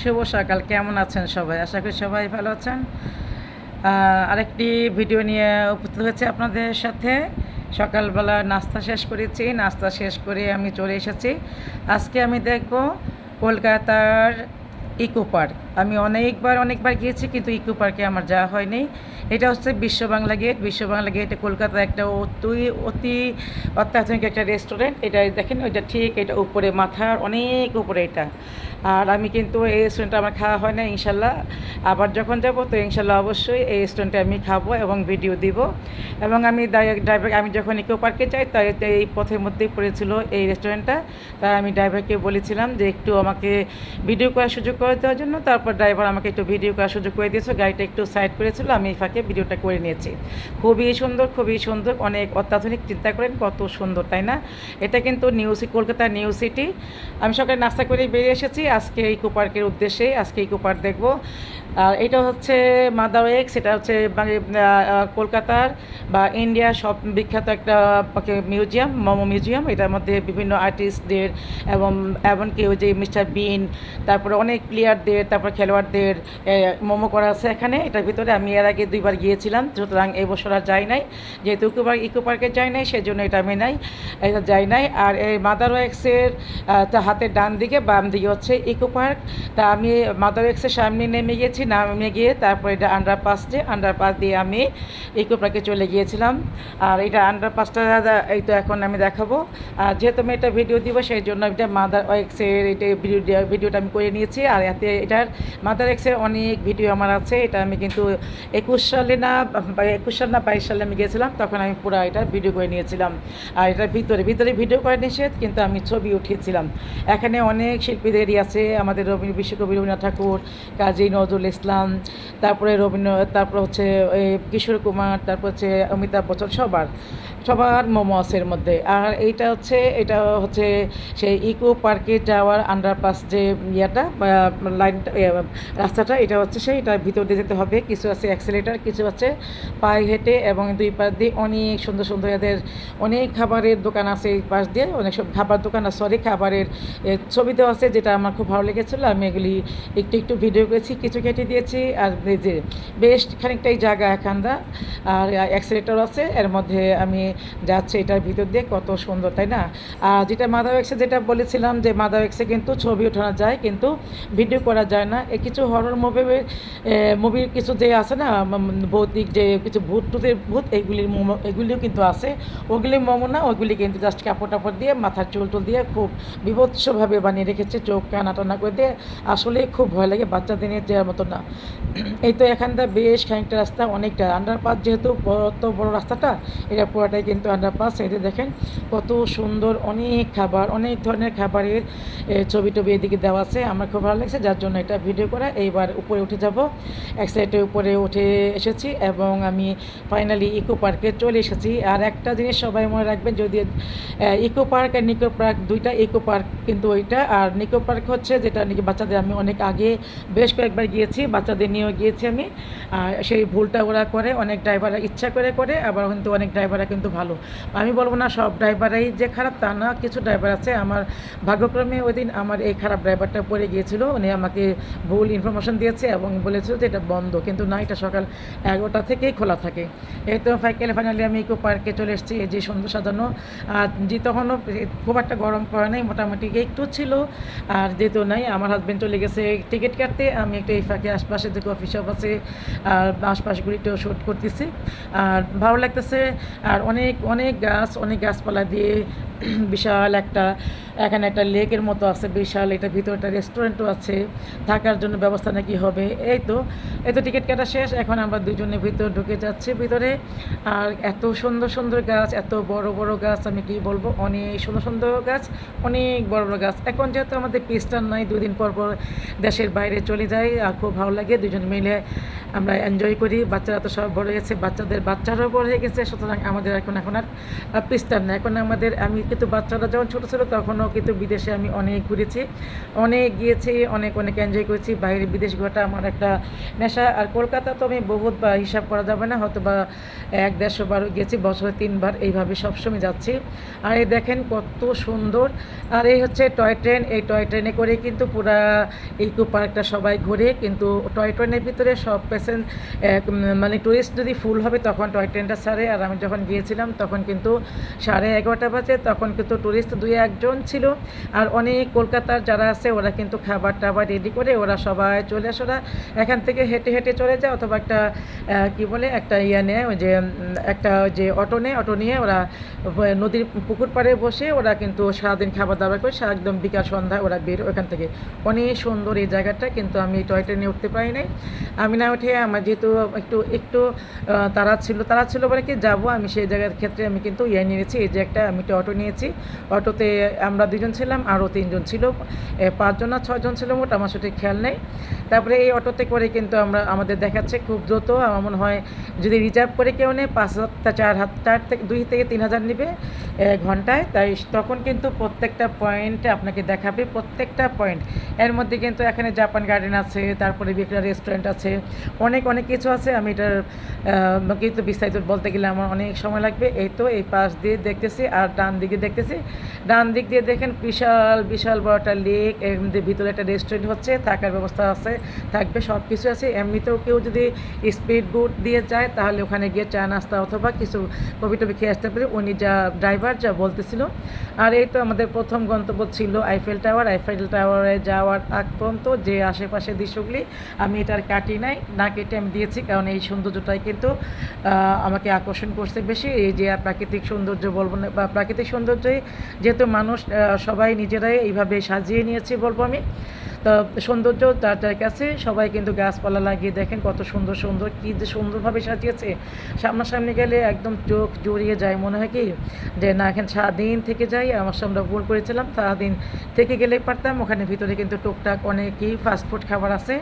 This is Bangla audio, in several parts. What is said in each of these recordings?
শুভ সকাল। কেমন আছেন সবাই? আশা করি সবাই ভালো আছেন। আরেকটি ভিডিও নিয়ে উপস্থিত হয়েছে আপনাদের সাথে। সকালবেলা নাস্তা শেষ করেছি। নাস্তা শেষ করে আমি চলে এসেছি। আজকে আমি দেখব কলকাতার ইকো পার্ক। আমি অনেকবার অনেকবার গিয়েছি, কিন্তু ইকো পার্কে আমার যাওয়া হয়নি। এটা হচ্ছে বিশ্ব বাংলা গেট। বিশ্ব বাংলা গেট কলকাতার একটা অতি অতি অত্যাধুনিক একটা রেস্টুরেন্ট। এটা দেখেন, ওইটা ঠিক, এটা উপরে মাথার অনেক উপরে এটা। আর আমি কিন্তু এই রেস্টুরেন্টটা আমার খাওয়া হয় না ইনশাল্লাহ। আবার যখন যাব, তো ইনশাল্লাহ অবশ্যই এই রেস্টুরেন্টে আমি খাব এবং ভিডিও দিব। এবং আমি ড্রাইভার আমি যখন ইকো পার্কে যাই, তাই এই পথের মধ্যেই পড়েছিল এই রেস্টুরেন্টটা তাই আমি ড্রাইভারকে বলেছিলাম যে একটু আমাকে ভিডিও করার সুযোগ করে দেওয়ার জন্য। তারপর ড্রাইভার আমাকে একটু ভিডিও করার সুযোগ করে দিয়েছে। গাড়িটা একটু সাইড করেছিল, আমি এই ফাঁকে ভিডিওটা করে নিয়েছি। খুবই সুন্দর খুবই সুন্দর, অনেক অত্যাধুনিক, চিন্তা করেন কত সুন্দর, তাই না? এটা কিন্তু নিউ কলকাতা নিউ সিটি আমি সকালে নাস্তা করে বেরিয়ে এসেছি আজকে ইকো পার্কের উদ্দেশ্যে আজকে ইকো পার্ক দেখব। এটা হচ্ছে মাদার এক্স এটা হচ্ছে কলকাতার বা ইন্ডিয়ার সব বিখ্যাত একটা মিউজিয়াম, মোমো মিউজিয়াম। এটার মধ্যে বিভিন্ন আর্টিস্টদের এবং, এমনকি ওই যে মিস্টার বিন, তারপরে অনেক প্লেয়ারদের, তারপর খেলোয়াড়দের মোমো করা আছে এখানে। এটার ভিতরে আমি এর আগে দুইবার গিয়েছিলাম, সুতরাং এই বছর আর যাই নাই। যেহেতু ইকো পার্ক ইকো পার্কে যাই নাই, সেজন্য এটা আমি নাই, এটা যাই নাই। আর এই মাদার এক্সের হাতের ডান দিকে, বাম দিকে হচ্ছে ইকো পার্ক। তা আমি মাদার এক্সের সামনে নেমে গিয়েছি নামে গিয়ে তারপরে এটা আন্ডারপাস যে আন্ডারপাস দিয়ে আমি ইকো পার্কে চলে গিয়েছিলাম। আর এটা আন্ডারপাসটা এই তো এখন আমি দেখাবো। আর যেহেতু আমি এটা ভিডিও দিব, সেই জন্য এটা মাদার এক্সের এটা ভিডিও ভিডিওটা আমি করে নিয়েছি। আর এতে এটার মাদার এক্সের অনেক ভিডিও আমার আছে। এটা আমি কিন্তু একুশ সালে না, একুশ সাল না বাইশ সালে আমি গিয়েছিলাম, তখন আমি পুরো এটা ভিডিও করে নিয়েছিলাম। আর এটার ভিতরে ভিতরে ভিডিও করে নিষেধ, কিন্তু আমি ছবি উঠিয়েছিলাম। এখানে অনেক শিল্পীদেরই আছে, আমাদের রবীন্দ্র বিশ্বকবি রবীন্দ্রনাথ ঠাকুর, কাজী নজরুল ইসলাম, তারপরে রবীন্দ্র, তারপর হচ্ছে কিশোর কুমার, তারপর হচ্ছে অমিতাভ বচ্চন, সবার। সবার মোমো আছে এর মধ্যে। আর এইটা হচ্ছে, এটা হচ্ছে সেই ইকো পার্কে যাওয়ার আন্ডারপাস যে ইয়েটা লাইনটা রাস্তাটা, এটা হচ্ছে সেই এটার ভিতর দিয়ে যেতে হবে। কিছু আছে অ্যাক্সেলেটার কিছু আছে পায়ে হেঁটে এবং দুই পাশ দিয়ে অনেক সুন্দর সুন্দর এদের অনেক খাবারের দোকান আছে এই পাশ দিয়ে। অনেক সব খাবার দোকান আছে সরি খাবারের ছবি দেওয়া আছে যেটা আমার খুব ভালো লেগেছিলো। আমি এগুলি একটু একটু ভিডিও করেছি, কিছু কেটে দিয়েছি। আর যে বেশ খানিকটাই জায়গা এখানটা। আর অ্যাক্সিলেটার আছে। এর মধ্যে আমি যাচ্ছি এটার ভিতর দিয়ে কত সুন্দর, তাই না? আর যেটা মাদার এক্সে যেটা বলেছিলাম যে মাদার এক্সে কিন্তু ছবি ওঠানো যায়, কিন্তু ভিডিও করা যায় না। এ কিছু হরর মুভি মুভির কিছু যে আছে না ভৌতিক যে কিছু ভূত টুতের ভূত এইগুলির মোমো, এগুলিও কিন্তু আছে। ওগুলি মোমো না, ওগুলি কিন্তু জাস্ট কাপড় টাপড় দিয়ে, মাথার চুল টুল দিয়ে খুব বিভৎসভাবে বানিয়ে রেখেছে, চোখ কানা টানা করে দিয়ে। আসলে খুব ভয় লাগে বাচ্চাদের নিয়ে যাওয়ার মতো না। এই তো এখানটা বেশ খানিকটা রাস্তা, অনেকটা। আন্ডারপাস যেহেতু অত বড় রাস্তাটা, এটা পুরোটাই কিন্তু আন্ডারপাস এতে দেখেন কত সুন্দর অনেক খাবার, অনেক ধরনের খাবারের ছবি টবি এদিকে দেওয়া আছে। আমার খুব ভালো লাগছে, যার জন্য এটা ভিডিও করা। এইবার উপরে উঠে যাব। এক সাইডে উপরে উঠে এসেছি এবং আমি ফাইনালি ইকো পার্কে চলে এসেছি। আর একটা জিনিস সবাই মনে রাখবেন, যদি ইকো পার্ক আর নিকো পার্ক দুইটা, ইকো পার্ক কিন্তু ওইটা। আর নিকো পার্ক হচ্ছে যেটা নাকি বাচ্চাদের আমি অনেক আগে বেশ কয়েকবার গিয়েছি, বাচ্চাদের নিয়েও গিয়েছি আমি। আর সেই ভুলটা ওরা করে, অনেক ড্রাইভাররা ইচ্ছা করে করে, আবার কিন্তু অনেক ড্রাইভাররা কিন্তু ভালো। আমি বলব না সব ড্রাইভারাই যে খারাপ তা না, কিছু ড্রাইভার আছে। আমার ভাগ্যক্রমে ওই দিন আমার এই খারাপ ড্রাইভারটা পড়ে গিয়েছিল। উনি আমাকে ভুল ইনফরমেশন দিয়েছে এবং বলেছিল যে এটা বন্ধ, কিন্তু না, এটা সকাল এগারোটা থেকেই খোলা থাকে। এই তো ফাইকেলে ফাইনালি আমি ইকো পার্কে চলে এসেছি, এই যে সুন্দর সাজানো। আর যে তখনও খুব একটা গরম পড়ে নাই, মোটামুটি একটু ছিল। আর যেহেতু নাই, আমার হাজব্যান্ড চলে গেছে টিকিট কাটতে। আমি একটু এই ফাঁকে আশপাশে থেকে অফিস শপ আছে আর আশপাশগুলি একটু শ্যুট করতেছি। আর ভালো লাগতেছে, আর অনেক অনেক গাছ, অনেক গাছপালা দিয়ে বিশাল একটা, এখানে একটা লেকের মতো আছে, বিশাল এটা ভিতরে একটা রেস্টুরেন্টও আছে, থাকার জন্য ব্যবস্থা নাকি হবে? এই তো এই তো টিকিট কাটা শেষ, এখন আমরা দুজনে ভিতর ঢুকে যাচ্ছি, ভিতরে। আর এত সুন্দর সুন্দর গাছ, এত বড় বড় গাছ, আমি কি বলব? অনেক সুন্দর সুন্দর গাছ, অনেক বড় বড় গাছ। এখন যেহেতু আমাদের পিস্টার নাই, দুদিন পর পর দেশের বাইরে চলে যাই, আর খুব ভালো লাগে, দুজন মিলে আমরা এনজয় করি। বাচ্চারা তো সব বড় হয়ে গেছে বাচ্চাদের বাচ্চারাও বড় হয়ে গেছে, সুতরাং আমাদের এখন এখন আর পিস্টার না এখন আমাদের, আমি কিন্তু বাচ্চারা যখন ছোটো ছিল তখনও কিন্তু বিদেশে আমি অনেক ঘুরেছি, অনেক গিয়েছি, অনেক অনেক এনজয় করেছি। বাইরে বিদেশ ঘোরাটা আমার একটা নেশা। আর কলকাতা তো আমি বহুত বা হিসাব করা যাবে না হয়তো বা এক দেড়শো বার গেছি, বছরে তিনবার এইভাবে সবসময় যাচ্ছি। আর এই দেখেন কত সুন্দর। আর এই হচ্ছে টয় ট্রেন, এই টয় ট্রেনে করে কিন্তু পুরা ইকো পার্কটা সবাই ঘুরে কিন্তু টয় ট্রেনের ভিতরে সব পেশেন্ট মানে টুরিস্ট যদি ফুল হবে তখন টয় ট্রেনটা ছাড়ে। আর আমি যখন গিয়েছিলাম তখন কিন্তু সাড়ে এগারোটা বাজে, তখন কিন্তু টুরিস্ট দুই একজন ছিল। আর অনেক কলকাতার যারা আছে, ওরা কিন্তু খাবার টাবার রেডি করে ওরা সবাই চলে আসে। ওরা এখান থেকে হেঁটে হেঁটে চলে যায় অথবা একটা কি বলে, একটা ইয়ে নেয়, ওই যে একটা যে অটো নেয়, অটো নিয়ে ওরা নদীর পুকুর পাড়ে বসে ওরা কিন্তু সারাদিন খাবার দাবার করে সারা একদম বিকাল সন্ধ্যা ওরা বের ওখান থেকে। অনেক সুন্দর এই জায়গাটা, কিন্তু আমি টয় ট্রেনে উঠতে পারি নাই আমি না উঠে আমার যেহেতু একটু একটু তারা ছিল তারা ছিল বলে কি যাব, আমি সেই জায়গার ক্ষেত্রে আমি কিন্তু ইয়ে নিয়েছি, এই যে একটা আমি একটা অটো নিয়েছি। অটোতে আমরা দুজন ছিলাম, আরও তিনজন ছিল। পাঁচজন না ছজন ছিল মোট, আমার সঠিক খেয়াল নেই। তারপরে এই অটোতে করে কিন্তু আমরা, আমাদের দেখাচ্ছে খুব দ্রুত। আমার মনে হয় যদি রিজার্ভ করে কেউ নেয়, পাঁচ হাজার চার হাত চার থেকে দুই থেকে তিন হাজার নেবে ঘন্টায়। তাই তখন কিন্তু প্রত্যেকটা পয়েন্টে আপনাকে দেখাবে, প্রত্যেকটা পয়েন্ট এর মধ্যে কিন্তু এখানে জাপান গার্ডেন আছে, তারপরে একটা রেস্টুরেন্ট আছে, অনেক অনেক কিছু আছে। আমি এটার কিন্তু বিস্তারিত বলতে গেলে আমার অনেক সময় লাগবে। এই তো এই পাশ দিয়ে দেখতেছি আর ডান দিকে দেখতেছি। ডান দিক দিয়ে দেখেন বিশাল বিশাল বড় একটা লেক এর ভিতরে একটা রেস্টুরেন্ট হচ্ছে, থাকার ব্যবস্থা আছে। থাকবে সব কিছু আছে। এমনিতেও কেউ যদি স্পিড বোট দিয়ে যায়, তাহলে ওখানে গিয়ে চা, নাস্তা অথবা কিছু কবি টবি খেয়ে আসতে পারে। উনি যা ড্রাইভার যা বলতেছিল। আর এই তো আমাদের প্রথম গন্তব্য ছিল আইফেল টাওয়ার আইফেল টাওয়ারে যাওয়ার আগ পর্যন্ত যে আশেপাশে দৃশ্যগুলি আমি এটার কাটি নাই, না কেটে আমি দিয়েছি। কারণ এই সৌন্দর্যটাই কিন্তু আমাকে আকর্ষণ করছে বেশি। এই যে প্রাকৃতিক সৌন্দর্য বলব না, বা প্রাকৃতিক সৌন্দর্যই যেহেতু মানুষ সবাই নিজেরাই এইভাবে সাজিয়ে নিয়েছে বলব আমি। তো সৌন্দর্য তার যার কাছে, সবাই কিন্তু গাছপালা লাগিয়ে দেখেন কত সুন্দর সুন্দর, কী যে সুন্দরভাবে সাজিয়েছে। সামনাসামনি গেলে একদম চোখ জড়িয়ে যায়, মনে হয় কি যে না, এখানে সারাদিন থেকে যাই, আমার সামনে ভুল করেছিলাম, সারাদিন থেকে গেলেই পারতাম। ওখানে ভিতরে কিন্তু টুকটাক অনেকই ফাস্টফুড খাবার আছে।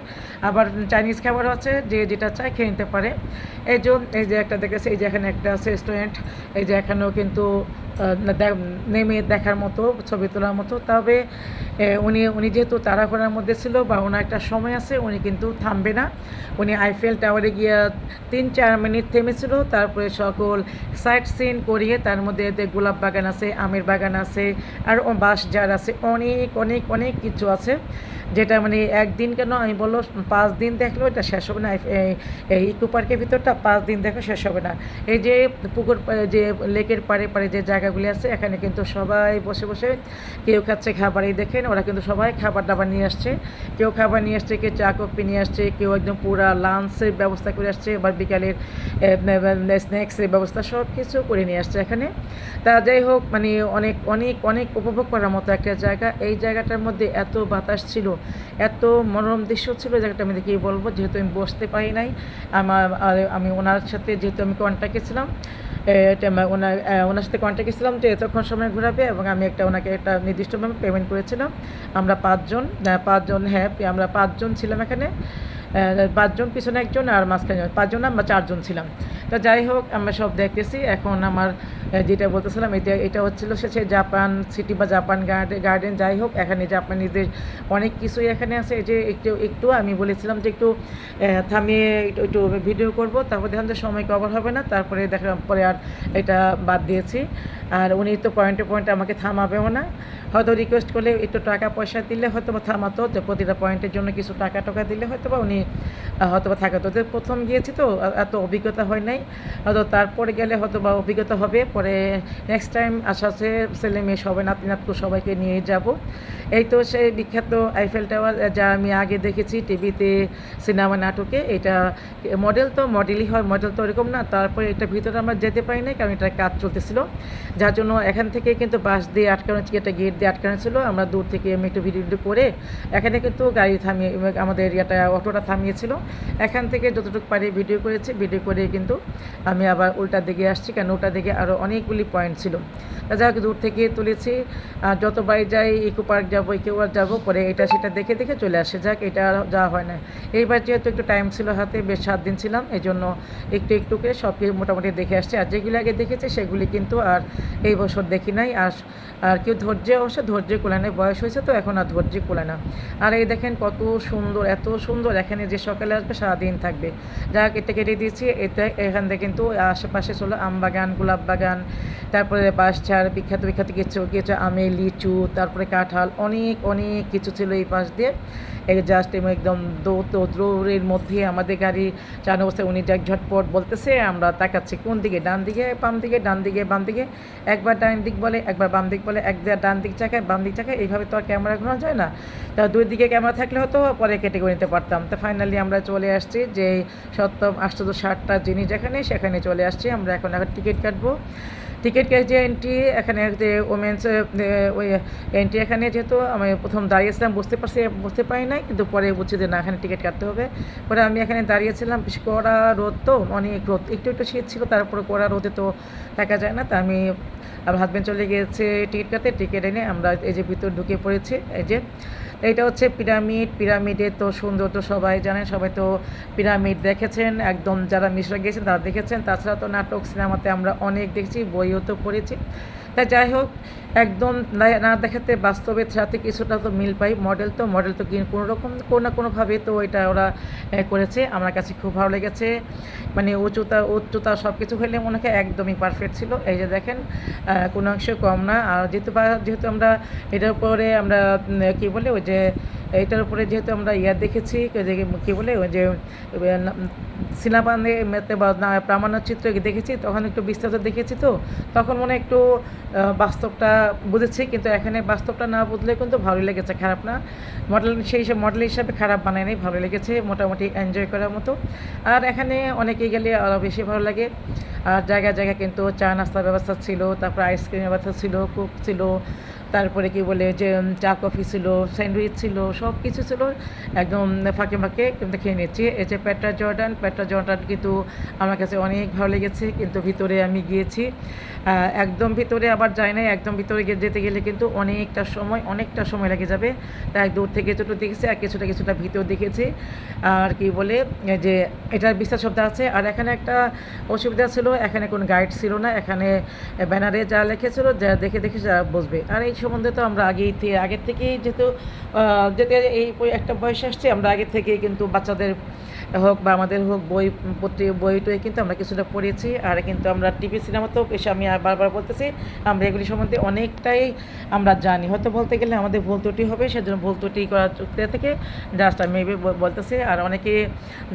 আবার চাইনিজ খাবারও আছে, যে যেটা চায় খেয়ে নিতে পারে। এই যে এই যে একটা দেখেছে, এই যে এখানে একটা আছে রেস্টুরেন্ট এই যে এখানেও কিন্তু নেমে দেখার মতো, ছবি তোলার মতো। তবে উনি উনি যেহেতু তাড়াহুড়ার মধ্যে ছিল বা ওনার একটা সময় আছে, উনি কিন্তু থামবে না। উনি আইফেল টাওয়ারে গিয়ে তিন, চার মিনিট থেমেছিল। তারপরে সকল সাইট সিন করিয়ে তার মধ্যে গোলাপ বাগান আছে, আমের বাগান আছে, আর বাঁশ জার আছে। অনেক অনেক অনেক কিছু আছে। যেটা মানে একদিন কেন আমি বলল, পাঁচ দিন দেখলেও এটা শেষ হবে না। এই- ইকো পার্কের ভিতরটা পাঁচ দিন দেখো শেষ হবে না। এই যে পুকুর যে লেকের পাড়ে পাড়ে যে জায়গাগুলি আছে, এখানে কিন্তু সবাই বসে বসে কেউ খাচ্ছে খাবার এই দেখেন, ওরা কিন্তু সবাই খাবার দাবার নিয়ে আসছে। কেউ খাবার নিয়ে আসছে, কেউ চা, কফি নিয়ে আসছে, কেউ একদম পুরা লাঞ্চের ব্যবস্থা করে আসছে, এবার বিকালের স্ন্যাক্সের ব্যবস্থা সব কিছু করে নিয়ে আসছে এখানে। তা যাই হোক মানে অনেক অনেক অনেক উপভোগ করার মতো একটা জায়গা। এই জায়গাটার মধ্যে এত বাতাস ছিল এত মনোরম দৃশ্য ছিল জায়গাটা আমি দেখেই বলব, যেহেতু আমি বসতে পারি নাই, আমার আমি ওনার সাথে যেহেতু আমি কন্ট্যাক্টে ছিলাম ওনার ওনার সাথে কন্ট্যাক্টে ছিলাম যে এতক্ষণ সময় ঘোরাবে এবং আমি একটা ওনাকে একটা নির্দিষ্টভাবে পেমেন্ট করেছিলাম। আমরা পাঁচজন পাঁচজন হ্যাঁ আমরা পাঁচজন ছিলাম এখানে। পাঁচজন পিছনে একজন আর মাঝখানে পাঁচজন আমরা চারজন ছিলাম। তা যাই হোক, আমরা সব দেখতেছি। এখন আমার যেটা বলতেছিলাম, এটা এটা হচ্ছিল শেষে জাপান সিটি বা জাপান গার্ডেন, যাই হোক, এখানে জাপানিদের অনেক কিছুই এখানে আছে। যে একটু একটু আমি বলেছিলাম যে একটু থামিয়ে একটু একটু ভিডিও করব। তারপর দেখলাম যে সময় কভার হবে না, তারপরে দেখলাম পরে আর এটা বাদ দিয়েছি। আর উনি তো পয়েন্টে পয়েন্টে আমাকে থামাবেও না। হয়তো রিকোয়েস্ট করলে একটু টাকা পয়সা দিলে হয়তো বা থামাতো, যে প্রতিটা পয়েন্টের জন্য কিছু টাকা টাকা দিলে হয়তো বা উনি হয়তো বা থাকাতো। যে প্রথম গিয়েছি তো এত অভিজ্ঞতা হয় নাই। হয়তো তারপরে গেলে হয়তো বা অভিজ্ঞতা হবে। পরে নেক্সট টাইম আশা আছে, ছেলে মেয়ে সবাই নাতি নাতকু সবাইকে নিয়ে যাব। এই তো সেই বিখ্যাত আইফেল টাওয়ার যা আমি আগে দেখেছি টিভিতে, সিনেমা নাটকে। এটা মডেল তো মডেলই হয় মডেল তো এরকম না। তারপরে এটা ভিতরে আমরা যেতে পারি না কারণ এটা কাজ চলতেছিল। যার জন্য এখান থেকে কিন্তু বাস দিয়ে আটকানো ছিল একটা গেট দিয়ে আটকানো ছিল। আমরা দূর থেকে আমি একটু ভিডিও ভিডিও করে এখানে কিন্তু গাড়ি থামিয়ে আমাদের এরিয়াটা, অটোটা থামিয়েছিল। এখান থেকে যতটুকু পারি ভিডিও করেছি। ভিডিও করে কিন্তু আমি আবার উল্টা দিকে আসছি, কারণ ওটা দিকে আরও অনেকগুলি পয়েন্ট ছিল। যাই হোক, দূর থেকে তুলেছি। আর যতবার যাই ইকো পার্ক যাব যাব কেউ আর যাব পরে এটা সেটা দেখে দেখে চলে আসে। যাক, এটা আর যাওয়া হয় না। এইবার যেহেতু একটু টাইম ছিল হাতে, বেশ সাত দিন ছিলাম এই জন্য একটু একটু করে সব মোটামুটি দেখে আসছি। আর যেগুলি আগে দেখেছি, সেগুলি কিন্তু আর এই বছর দেখি নাই। আর আর কেউ ধৈর্য, অবশ্য ধৈর্য কোলে নেই বয়স হয়েছে তো, এখন আর ধৈর্য কোলে না আর এই দেখেন কত সুন্দর, এত সুন্দর, এখানে যে সকালে আসবে, সারাদিন থাকবে। যাক এটা কেটে দিয়েছি। এটা এখান থেকে কিন্তু আশেপাশে ছিল আম বাগান গোলাপ বাগান তারপরে বাঁশঝাড় বিখ্যাত বিখ্যাত কিছু কিছু আমে লিচু, তারপরে কাঁঠাল, অনেক অনেক কিছু ছিল এই পাশ দিয়ে। জাস্ট একদম দৌড়ের মধ্যে আমাদের গাড়ি চালানো অবস্থায় উনি যাক ঝটপট বলতেছে, আমরা তাকাচ্ছি কোন দিকে? ডান দিকে, বাম দিকে, ডান দিকে, বাম দিকে। একবার ডান দিক বলে, একবার বাম দিক বলে, এক ডান দিক চাকায়, বাম দিক চাকায়, এইভাবে তো আর ক্যামেরা ঘোরানো যায় না। তা দুই দিকে ক্যামেরা থাকলে হতো, পরে কেটে করে নিতে পারতাম। তো ফাইনালি আমরা চলে আসছি যে সপ্তম আটশো ষাটটা জিনিস যেখানে, সেখানে চলে আসছি। আমরা এখন এখন টিকিট কাটবো। টিকিট যে এন্ট্রি এখানে যে ওমেন্স ওই এন্ট্রি এখানে যেহেতু আমি প্রথম দাঁড়িয়েছিলাম, বুঝতে পারছি, বুঝতে পারি নাই, কিন্তু পরে বুঝছি যে না, এখানে টিকিট কাটতে হবে। পরে আমি এখানে দাঁড়িয়েছিলাম কড়া রোদ তো, অনেক রোদ, একটু একটু শীত ছিল, তারপরে কড়া রোদে তো থাকা যায় না, তা আমি আমার হাজব্যান্ড চলে গিয়েছে টিকিট কাটতে, টিকিট এনে আমরা এই যে ভিতর ঢুকে পড়েছি, এই যে এইটা হচ্ছে পিরামিড, পিরামিডে তো সুন্দর তো সবাই জানেন, সবাই তো পিরামিড দেখেছেন, একদম যারা মিশ্রা গিয়েছেন তারা দেখেছেন। তাছাড়া তো নাটক, সিনেমাতে আমরা অনেক দেখছি, বইও তো পড়েছি। তাই যাই হোক, একদম না- দেখাতে বাস্তবের সাথে কিছুটা তো মিল পাই মডেল তো মডেল তো কোনো রকম, কোনো না কোনোভাবে তো এটা ওরা করেছে। আমার কাছে খুব ভালো লেগেছে। মানে উচ্চতা উচ্চতা সব কিছু হলে মনে হয় একদমই পারফেক্ট ছিল। এই যে দেখেন কোনো অংশ কম না। আর যেহেতু যেহেতু আমরা এটার উপরে আমরা কি বলে ওই যে, এটার উপরে যেহেতু আমরা ইয়া দেখেছি, কি বলে ওই যে সিনাপানে মেতে বা প্রামাণ্য চিত্র দেখেছি? তখন একটু বিস্তারিত দেখেছি তো। তখন মনে একটু বাস্তবটা বুঝেছি, কিন্তু এখানে বাস্তবটা না বুঝলে কিন্তু ভালোই লেগেছে, খারাপ না। মডেল, সেই হিসাবে মডেল হিসাবে খারাপ বানায় নাই ভালো লেগেছে, মোটামুটি এনজয় করার মতো। আর এখানে অনেকে গেলে আরও বেশি ভালো লাগে। আর জায়গায় জায়গায় কিন্তু চা নাস্তার ব্যবস্থা ছিল, তারপর আইসক্রিমের ব্যবস্থা ছিল কুক ছিল তারপরে কি বলে যে চা, কফি ছিল, স্যান্ডউইচ ছিল, সব কিছু ছিল। একদম ফাঁকে ফাঁকে কিন্তু খেয়ে নিচ্ছি। এই যে পেট্রা জর্ডান পেট্রা জর্ডান কিন্তু আমার কাছে অনেক ভালো লেগেছে, কিন্তু ভিতরে আমি গিয়েছি। একদম ভিতরে আবার যাই নাই, একদম ভিতরে যেতে গেলে কিন্তু অনেকটা সময় অনেকটা সময় লেগে যাবে। তাই দূর থেকে কিছুটা দেখেছি, আর কিছুটা কিছুটা ভিতর দেখেছি। আর কি বলে যে এটার বিস্তার শব্দ আছে। আর এখানে একটা অসুবিধা ছিল, এখানে কোনো গাইড ছিল না, এখানে ব্যানারে যা লিখেছিল যা দেখে দেখে যা বসবে আর এই সম্বন্ধে তো আমরা আগেই আগের থেকেই যেহেতু যেতে এই একটা বয়স আসছে, আমরা আগে থেকেই কিন্তু বাচ্চাদের হোক বা আমাদের হোক বই পত্রিকা বই টই কিন্তু আমরা কিছুটা পড়েছি। আর কিন্তু আমরা টিভি সিনেমাতেও এসে আমি বারবার বলতেছি, আমরা এগুলি সম্বন্ধে অনেকটাই আমরা জানি। হয়তো বলতে গেলে আমাদের ভুল ত্রুটি হবে, সেজন্য ভুল ত্রুটি করার চুক্তি থেকে জাস্ট আমি বলতেছি। আর অনেকে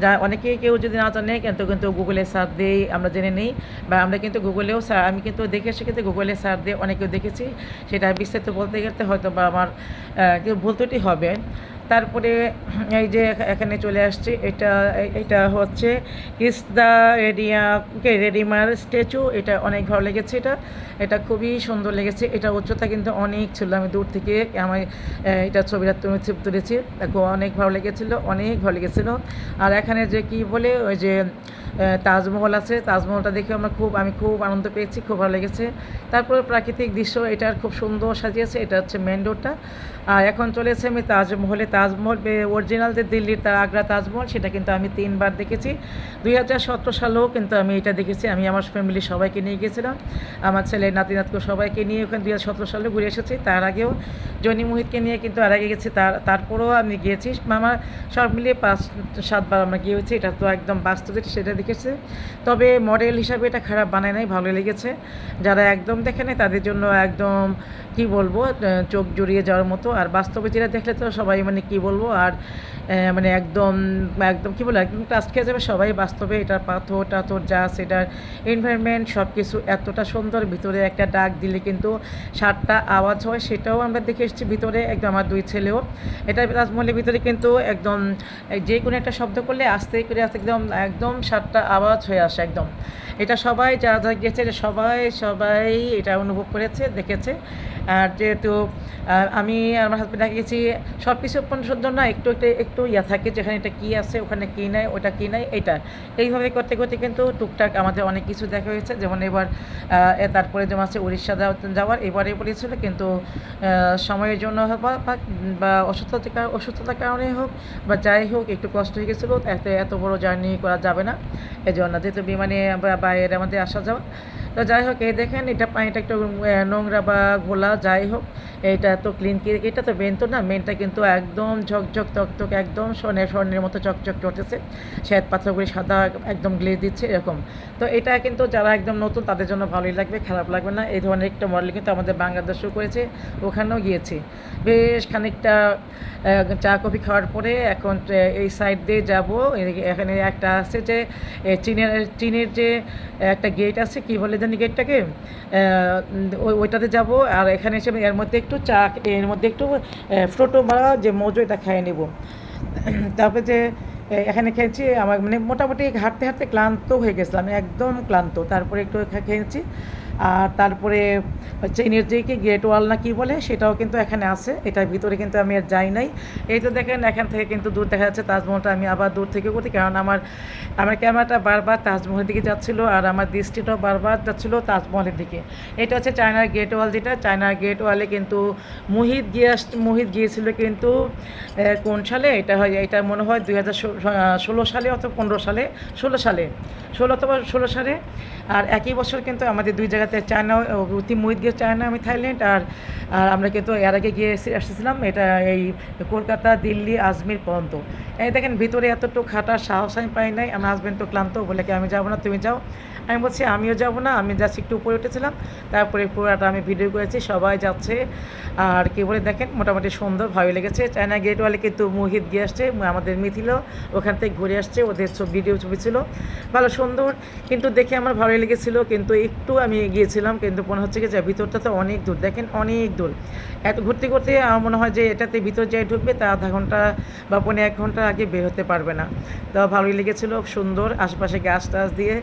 যা অনেকেই কেউ যদি না জানে, কিন্তু কিন্তু গুগলে সার্চ দিয়েই আমরা জেনে নিই। বা আমরা কিন্তু গুগলেও আমি কিন্তু দেখে কিন্তু গুগলে সার্চ দিয়ে অনেকেও দেখেছি। সেটা বিস্তারিত বলতে গেলে হয়তো বা আমার ভুল ত্রুটি হবে। তারপরে এই যে এখানে চলে আসছি, এটা এটা হচ্ছে ইস দ্য রেডিয়া রেডিমার স্ট্যাচু, এটা অনেক ভালো লেগেছে এটা এটা খুবই সুন্দর লেগেছে, এটা উচ্চতা কিন্তু অনেক ছিল, আমি দূর থেকে আমার এটা ছবিটা তুলে তুলেছি, দেখো অনেক ভালো লেগেছিলো, অনেক ভালো লেগেছিলো, আর এখানে যে কি বলে, ওই যে তাজমহল আছে। তাজমহলটা দেখে আমরা খুব আমি খুব আনন্দ পেয়েছি, খুব ভালো লেগেছে। তারপরে প্রাকৃতিক দৃশ্য এটার খুব সুন্দর সাজিয়েছে, এটা হচ্ছে মেন রোডটা আর এখন চলেছে আমি তাজমহলে। তাজমহল অরিজিনাল যে দিল্লির তার আগ্রা তাজমহল, সেটা কিন্তু আমি তিনবার দেখেছি। দুই হাজার সতেরো সালেও কিন্তু আমি এটা দেখেছি। আমি আমার ফ্যামিলি সবাইকে নিয়ে গিয়েছিলাম। আমার ছেলে নাতি নাতকে সবাইকে নিয়ে ওখানে দুই হাজার সতেরো সালে ঘুরে এসেছি। তার আগেও জনি মোহিতকে নিয়ে কিন্তু আর আগে গেছি। তার তারপরেও আমি গিয়েছি। আমার সব মিলিয়ে পাঁচ সাতবার আমরা গিয়েছি। এটা তো একদম বাস্তবে সেটা দেখেছে তবে মডেল হিসাবে এটা খারাপ বানায় নাই ভালো লেগেছে। যারা একদম দেখে নেয়, তাদের জন্য একদম, কি বলব চোখ জড়িয়ে যাওয়ার মতো। আর বাস্তবে যেটা দেখলে তো সবাই মানে কি বলব, আর মানে একদম একদম কি বলব একদম টাচ খেয়ে যাবে সবাই বাস্তবে। এটার পাথর, টাথর যা সেটার এনভায়রনমেন্ট সব কিছু এতটা সুন্দর, ভিতরে একটা ডাক দিলে কিন্তু সাতটা আওয়াজ হয়, সেটাও আমরা দেখে এসেছি ভিতরে। একদম আমার দুই ছেলেও। এটা তাজমহলের ভিতরে কিন্তু একদম যে কোনো একটা শব্দ করলে আস্তে করে আস্তে একদম একদম সাতটা আওয়াজ হয়ে আসে একদম। এটা সবাই যারা গেছে সবাই সবাই এটা অনুভব করেছে, দেখেছে। আর যেহেতু আমি আমার হাজব্যান্ড গেছি সব কিছু পণ্যের জন্য একটু একটু একটু ইয়া থাকে যেখানে এটা কী আছে, ওখানে কী নাই, ওটা কী নাই এটা এইভাবে করতে করতে কিন্তু টুকটাক আমাদের অনেক কিছু দেখা হয়েছে। যেমন এবার তারপরে যেমন আছে উড়িষ্যা যাওয়া- যাওয়ার, এবারে বলেছিল কিন্তু সময়ের জন্য হোক বা অসুস্থতার অসুস্থতার কারণে হোক বা যাই হোক, একটু কষ্ট হয়ে গেছিল, এত এত বড় জার্নি করা যাবে না। এই জন্য যেহেতু বিমানে বাইরে আমাদের আসা যাওয়া তো যাই হোক এই দেখেন এটা পানিটা একটু নোংরা বা ঘোলা যাই হোক। এটা তো ক্লিন কেক এটা তো মেন তো না মেনটা কিন্তু একদম ঝকঝক তকতক একদম স্বর্ণের স্বর্ণের মতো চকচক চটেছে। শ্বেত পাথরগুলি সাদা একদম গ্লেজ দিচ্ছে এরকম। তো এটা কিন্তু যারা একদম নতুন, তাদের জন্য ভালোই লাগবে, খারাপ লাগবে না। এই ধরনের একটা মডেল কিন্তু আমাদের বাংলাদেশেও করেছে, ওখানেও গিয়েছি। বেশ খানিকটা চা, কফি খাওয়ার পরে এখন এই সাইড দিয়ে যাব। এখানে একটা আছে যে চীনের চীনের যে, একটা গেট আছে, কি বলে জানি গেটটাকে ওইটাতে যাব। আর এখানে এসে এর মধ্যে একটু চা, এর মধ্যে একটু ফ্রোটো বা যে মজু, এটা খেয়ে নেব। তারপরে যে এখানে খেয়েছি, আমার মানে মোটামুটি হাঁটতে হাঁটতে ক্লান্ত হয়ে গেছিলাম, একদম ক্লান্ত। তারপরে একটু খেয়েছি। আর তারপরে চীনের যে কি গ্রেট ওয়াল না কি বলে, সেটাও কিন্তু এখানে আছে। এটার ভিতরে কিন্তু আমি আর যাই নাই। এই তো দেখেন, এখান থেকে কিন্তু দূর দেখা যাচ্ছে তাজমহলটা। আমি আবার দূর থেকে করতে কারণ আমার আমার ক্যামেরাটা বারবার তাজমহলের দিকে যাচ্ছিল আর আমার দৃষ্টিটাও বারবার যাচ্ছিল তাজমহলের দিকে। এটা হচ্ছে চায়নার গেট ওয়াল যেটা। চায়নার গেট ওয়ালে কিন্তু মুহিত গিয়ে, মুহিত গিয়েছিল কিন্তু কোন সালে? এটা হয়, এটা মনে হয় দুই হাজার ষোলো সালে অথবা পনেরো সালে। ষোলো সালে। ষোলো অথবা ষোলো সালে। আর একই বছর কিন্তু আমাদের দুই জায়গাতে চায়না অতি মহিত গিয়ে চায়না, আমি থাইল্যান্ড আর আর আমরা কিন্তু এর আগে গিয়ে এসে- এসেছিলাম। এটা এই কলকাতা, দিল্লি, আজমির পর্যন্ত। এই দেখেন, ভিতরে এতটুকু খাটার সাহস আমি পাই নাই। আমার হাজব্যান্ড তো ক্লান্ত, বলে কি আমি যাব না, তুমি যাও। আমি বলছি, আমিও যাব না, আমি জাস্ট একটু উপরে উঠেছিলাম, তারপরে পুরোটা আমি ভিডিও করেছি, সবাই যাচ্ছে। আর কি বলে দেখেন, মোটামুটি সুন্দর ভালো লেগেছে। চায়না গেট ওয়ালে কিন্তু মুহিত গিয়ে আসছে, আমাদের মিথিল ওখান থেকে ঘুরে আসছে, ওদের সব ভিডিও ছবি ছিল। ভালো, সুন্দর, কিন্তু দেখে আমার ভালো লেগেছিল, কিন্তু একটু আমি গিয়েছিলাম, কিন্তু মনে হচ্ছে যে ভিতরটা তো অনেক দূর, দেখেন অনেক দূর। এত ঘুরতে ঘুরতে আমার মনে হয় যে এটাতে ভিতর যাই ঢুকবে, তা আধা ঘণ্টা বা পনেরো এক ঘণ্টা আগে বের হতে পারবে না। তো ভালোই লেগেছিল, সুন্দর, আশপাশে গাছ টাছ দিয়ে।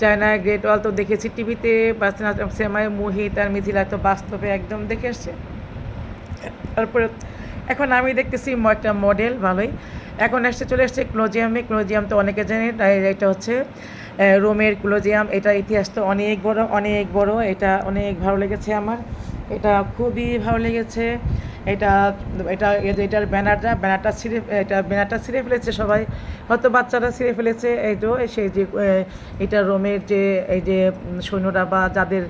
চায়না গ্রেট ওয়াল তো দেখেছি টিভিতে বা সিনেমায় মোহিত আর মিথিলা তো বাস্তবে একদম দেখে এসছে তারপরে এখন আমি দেখতেছি একটা মডেল ভালোই। এখন এসছে চলে এসছে ক্লোজিয়ামে ক্লোজিয়াম তো অনেকে জানে এটা হচ্ছে রোমের ক্লোজিয়াম এটা ইতিহাস তো অনেক বড় অনেক বড়। এটা অনেক ভালো লেগেছে আমার। এটা খুবই ভালো লেগেছে। এটা এটা এটার ব্যানারটা ব্যানারটা ছিঁড়ে এটা ব্যানারটা ছিঁড়ে ফেলেছে সবাই। হয়তো বাচ্চারা ছিঁড়ে ফেলেছে এই তো সেই যে এটা রোমের যে এই যে সৈন্যরা বা যাদের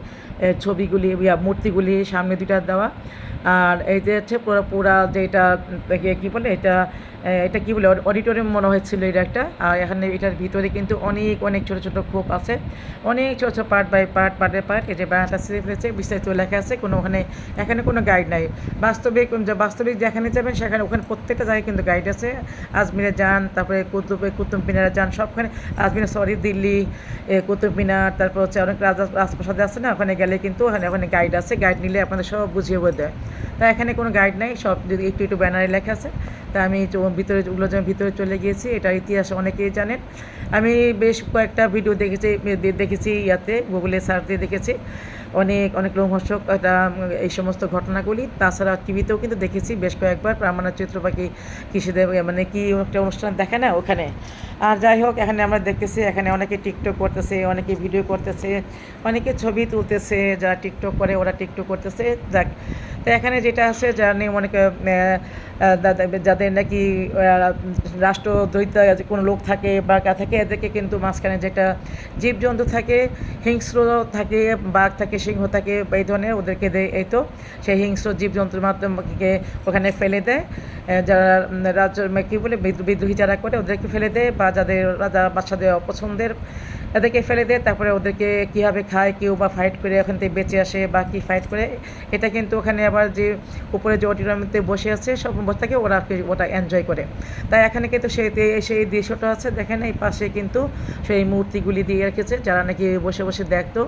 ছবিগুলি মূর্তিগুলি সামনে দুইটা দেওয়া। আর এই যে হচ্ছে পুরা পুরা যে এটা উম, কি বলে এটা এটা কি বলে অডিটোরিয়াম মনে হয়েছিল এটা একটা। আর এখানে এটার ভিতরে কিন্তু অনেক অনেক ছোট ছোট খোপ আছে। অনেক ছোট ছোট পার্ট বাই পার্ট পার্টের পার্ট এই যে ব্যানারটা ছিঁড়ে ফেলেছে বিস্তারিত লেখা আছে, কোনো ওখানে, এখানে কোনো গাইড নাই। বাস্তবিক বাস্তবিক যেখানে যাবেন, সেখানে ওখানে প্রত্যেকটা জায়গায় কিন্তু গাইড আছে। আজমিরে যান, তারপরে কুতুবে কুতুব মিনারে যান, সবখানে আজমিরে সরি দিল্লি কুতুব মিনার, তারপর হচ্ছে অনেক রাজা, রাজপ্রাসাদে আছে না, ওখানে গেলে কিন্তু ওখানে ওখানে গাইড আছে। গাইড নিলে আপনাদের সব বুঝিয়ে বলে দেয়। তা এখানে কোনো গাইড নাই, সব যদি একটু একটু ব্যানারে লেখা আছে। তা আমি ভিতরে যেমন ভিতরে চলে গিয়েছি এটার ইতিহাস অনেকেই জানেন। আমি বেশ কয়েকটা ভিডিও দেখেছি দেখেছি ইয়াতে গুগলে সার্চ দিয়ে দেখেছি। অনেক অনেক লোমহর্ষক এই সমস্ত ঘটনাগুলি। তাছাড়া টিভিতেও কিন্তু দেখেছি বেশ কয়েকবার, প্রামাণ্য চিত্র পাখি কৃষিদের মানে কি একটা অনুষ্ঠান দেখে না ওখানে। আর যাই হোক, এখানে আমরা দেখতেছি, এখানে অনেকে টিকটক করতেছে, অনেকে ভিডিও করতেছে, অনেকে ছবি তুলতেছে, যারা টিকটক করে ওরা টিকটক করতেছে। যাক তো এখানে যেটা আছে, যারা নিয়ে অনেকে যাদের- নাকি রাষ্ট্রদ্রোহিতা কোনো লোক থাকে বা কা থাকে, এদেরকে কিন্তু মাঝখানে যেটা জীবজন্তু থাকে, হিংস্র থাকে, বাঘ থাকে, সিংহ থাকে এই ধরনের ওদেরকে দেয় এই তো, সেই হিংস্র জীবজন্তুর মাধ্যমে ওখানে ফেলে দেয়। যারা রাজ্য মানে কী বলে, বিদ্রোহী যারা করে, ওদেরকে ফেলে দেয়, বা যাদের রাজা বাচ্চাদের অপছন্দের তাদেরকে ফেলে দেয় তারপরে ওদেরকে কীভাবে খায় কেউ বা ফাইট করে ওখান থেকে বেঁচে আসে বা কী ফাইট করে এটা কিন্তু ওখানে আবার যে উপরে যে অডিটোরিয়ামতে বসে আছে সব বসে থাকে ওরা ওটা এনজয় করে। তাই এখানে কিন্তু সেই সেই দৃশ্যটা আছে দেখেন এই পাশে কিন্তু সেই মূর্তিগুলি দিয়ে রেখেছে যারা নাকি বসে বসে দেখতো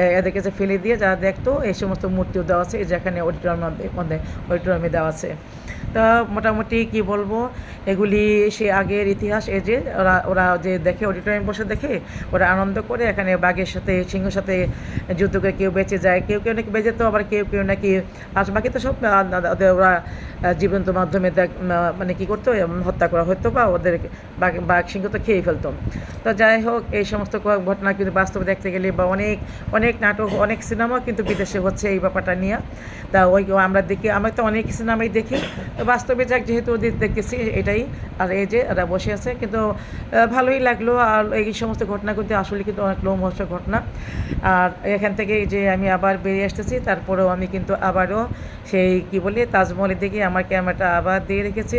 এ, এদেরকে যে ফেলে দিয়ে যারা দেখতো এই সমস্ত মূর্তিও দেওয়া আছে এই যেখানে মধ্যে অডিটোরিয়ামে দেওয়া আছে। তা মোটামুটি কি বলব, এগুলি সে আগের ইতিহাস এ যে ওরা ওরা যে দেখে অডিটোরিয়াম বসে দেখে, ওরা আনন্দ করে এখানে বাঘের সাথে, সিংহের সাথে যুদ্ধ করে কেউ বেঁচে যায়, কেউ কেউ নাকি বেঁচে তো, আবার কেউ কেউ নাকি আর বাকি তো সব ওরা জীবন্ত মাধ্যমে মানে কি করতো হত্যা করা হতো বা ওদের বাঘ বাঘ সিংহ তো খেয়ে ফেলতো। তো যাই হোক, এই সমস্ত ঘটনা কিন্তু বাস্তবে দেখতে গেলে বা অনেক অনেক নাটক, অনেক সিনেমা কিন্তু বিদেশে হচ্ছে এই ব্যাপারটা নিয়ে। তা ওই আমরা দেখি আমরা তো অনেক সিনেমাই দেখি। তো বাস্তবে যাক, যেহেতু ওদের দেখতেছি, এটাই। আর এই যে এরা বসে আছে, কিন্তু ভালোই লাগল। আর এই সমস্ত ঘটনা কিন্তু আসলে কিন্তু অনেক লোমহর্ষক ঘটনা। আর এখান থেকে যে আমি আবার বেরিয়ে আসতেছি, তারপরেও আমি কিন্তু আবারও সেই, কি বলি, তাজমহলের দিকে আমার ক্যামেরাটা আবার দিয়ে রেখেছি।